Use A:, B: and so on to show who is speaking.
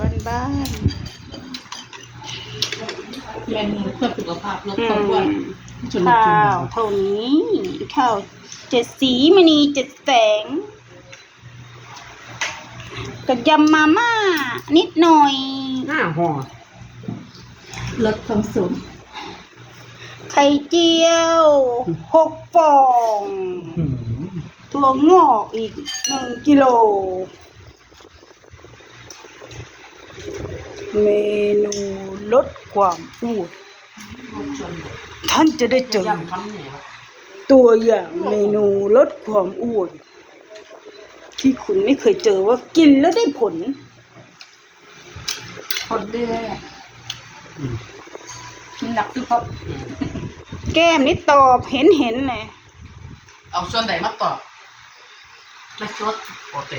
A: บ้านบ้าน
B: เมนูเพื่อสุขภาพลด
A: ๆอื
B: ความอ้วน
A: ม
B: ชน
A: ข้า
B: ชน
A: วเท่านี้ข้าวเจ็ดสีมณีเจ็ดแสงกับยำมาม่านิดหน่อย
C: ห้าห่อ
B: ลดความสูง
A: ไข่เจียวหกฟอง
C: หืม
A: ถั่วงอกอีกหนึ่งกิโล เมนูลดความอ้วนท่านจะได้เจอตัวอย่างเมนูลดความอ้วนที่คุณไม่เคยเจอว่ากินแล้วได้ผล
B: คนเด้อ
C: อืม
B: กินหนักทุกครับ
A: แก้มนี่ตอบเห็นเห็นเลย
B: เอาส่วนไหนมาตอบมาชด
C: โอเค